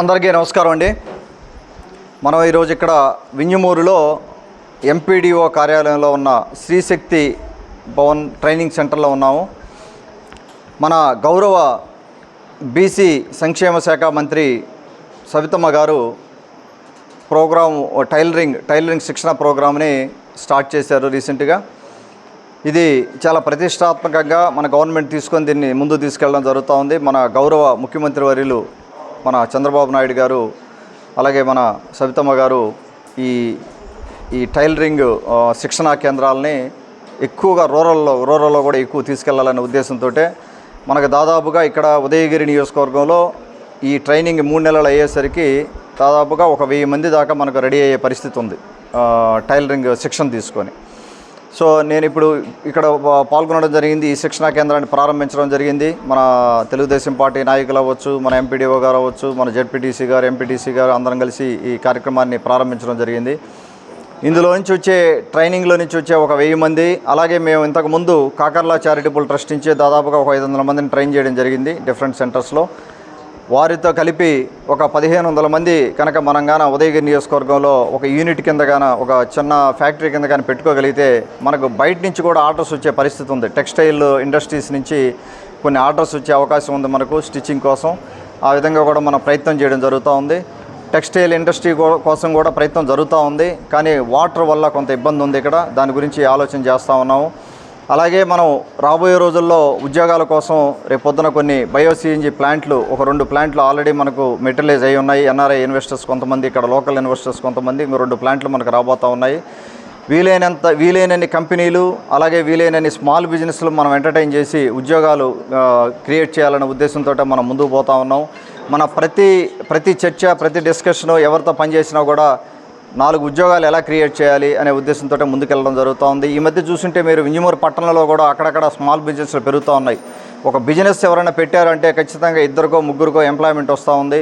అందరికీ నమస్కారం అండి. మనం ఈరోజు ఇక్కడ వింజమూరులో ఎంపీడీఓ కార్యాలయంలో ఉన్న శ్రీశక్తి భవన్ ట్రైనింగ్ సెంటర్లో ఉన్నాము. మన గౌరవ బీసీ సంక్షేమ శాఖ మంత్రి సవితమ్మ గారు ప్రోగ్రాం టైలరింగ్ టైలరింగ్ శిక్షణ ప్రోగ్రామ్ని స్టార్ట్ చేశారు రీసెంట్గా. ఇది చాలా ప్రతిష్టాత్మకంగా మన గవర్నమెంట్ తీసుకొని దీన్ని ముందు తీసుకెళ్ళడం జరుగుతూ ఉంది. మన గౌరవ ముఖ్యమంత్రి వర్యులు మన చంద్రబాబు నాయుడు గారు అలాగే మన సవితమ్మ గారు ఈ ఈ టైలరింగ్ శిక్షణా కేంద్రాలని ఎక్కువగా రూరల్లో రూరల్లో కూడా ఎక్కువ తీసుకెళ్ళాలనే ఉద్దేశంతో మనకు దాదాపుగా ఇక్కడ ఉదయగిరి నియోజకవర్గంలో ఈ ట్రైనింగ్ మూడు నెలలు అయ్యేసరికి దాదాపుగా ఒక వెయ్యి మంది దాకా మనకు రెడీ అయ్యే పరిస్థితి ఉంది టైలరింగ్ శిక్షణ తీసుకొని. సో నేను ఇప్పుడు ఇక్కడ పాల్గొనడం జరిగింది ఈ శిక్షణా కేంద్రాన్ని ప్రారంభించడం జరిగింది. మన తెలుగుదేశం పార్టీ నాయకులు అవ్వచ్చు మన ఎంపీడీఓ గారు అవ్వచ్చు మన జెడ్పీటీసీ గారు ఎంపీటీసీ గారు అందరం కలిసి ఈ కార్యక్రమాన్ని ప్రారంభించడం జరిగింది. ఇందులో నుంచి వచ్చే ట్రైనింగ్లో నుంచి వచ్చే ఒక వెయ్యి మంది అలాగే మేము ఇంతకు ముందు కాకర్లా చారిటబుల్ ట్రస్ట్ నుంచి దాదాపుగా ఒక ఐదు వందల మందిని ట్రైన్ చేయడం జరిగింది డిఫరెంట్ సెంటర్స్లో. వారితో కలిపి ఒక పదిహేను వందల మంది కనుక మనం గాన ఉదయగిరి నియోజకవర్గంలో ఒక యూనిట్ కింద గాన ఒక చిన్న ఫ్యాక్టరీ కింద కానీ పెట్టుకోగలిగితే మనకు బయట నుంచి కూడా ఆర్డర్స్ వచ్చే పరిస్థితి ఉంది. టెక్స్టైల్ ఇండస్ట్రీస్ నుంచి కొన్ని ఆర్డర్స్ వచ్చే అవకాశం ఉంది మనకు స్టిచ్చింగ్ కోసం. ఆ విధంగా కూడా మనం ప్రయత్నం చేయడం జరుగుతూ ఉంది. టెక్స్టైల్ ఇండస్ట్రీ కోసం కూడా ప్రయత్నం జరుగుతూ ఉంది. కానీ వాటర్ వల్ల కొంత ఇబ్బంది ఉంది ఇక్కడ. దాని గురించి ఆలోచన చేస్తూ ఉన్నాము. అలాగే మనం రాబోయే రోజుల్లో ఉద్యోగాల కోసం రేపు పొద్దున కొన్ని బయోసీఎన్జీ ప్లాంట్లు ఒక రెండు ప్లాంట్లు ఆల్రెడీ మనకు మెటీరియలైజ్ అయి ఉన్నాయి. ఎన్ఆర్ఐ ఇన్వెస్టర్స్ కొంతమంది ఇక్కడ లోకల్ ఇన్వెస్టర్స్ కొంతమంది ఇంకో రెండు ప్లాంట్లు మనకు రాబోతూ ఉన్నాయి. వీలైనంత వీలైనన్ని కంపెనీలు అలాగే వీలైనన్ని స్మాల్ బిజినెస్లు మనం ఎంటర్టైన్ చేసి ఉద్యోగాలు క్రియేట్ చేయాలనే ఉద్దేశంతో మనం ముందుకు పోతా ఉన్నాం. మన ప్రతి ప్రతి చర్చ ప్రతి డిస్కషను ఎవరితో పనిచేసినా కూడా నాలుగు ఉద్యోగాలు ఎలా క్రియేట్ చేయాలి అనే ఉద్దేశంతో ముందుకెళ్ళడం జరుగుతూ ఉంది ఈ మధ్య చూసుంటే మీరు వింజమూరు పట్టణంలో కూడా అక్కడక్కడ స్మాల్ బిజినెస్లు పెరుగుతూ ఉన్నాయి. ఒక బిజినెస్ ఎవరైనా పెట్టారంటే ఖచ్చితంగా ఇద్దరికో ముగ్గురికో ఎంప్లాయ్మెంట్ వస్తూ ఉంది.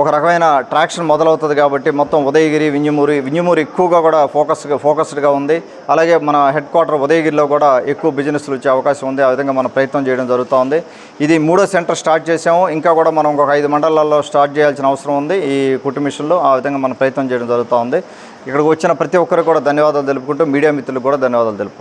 ఒక రకమైన ట్రాక్షన్ మొదలవుతుంది కాబట్టి మొత్తం ఉదయగిరి వింజమూరి వింజమూరి ఎక్కువగా కూడా ఫోకస్గా ఫోకస్డ్గా ఉంది. అలాగే మన హెడ్ క్వార్టర్ ఉదయగిరిలో కూడా ఎక్కువ బిజినెస్లు వచ్చే అవకాశం ఉంది. ఆ విధంగా మనం ప్రయత్నం చేయడం జరుగుతూ ఉంది. ఇది మూడో సెంటర్ స్టార్ట్ చేసాము ఇంకా కూడా మనం ఒక ఐదు మండలాల్లో స్టార్ట్ చేయాల్సిన అవసరం ఉంది ఈ కుట్టు మిషన్లో. ఆ విధంగా మనం ప్రయత్నం చేయడం జరుగుతూ ఉంది. ఇక్కడికి వచ్చిన ప్రతి ఒక్కరికి కూడా ధన్యవాదాలు తెలుపుకుంటూ మీడియా మిత్రులకు కూడా ధన్యవాదాలు తెలుపుకుంటాం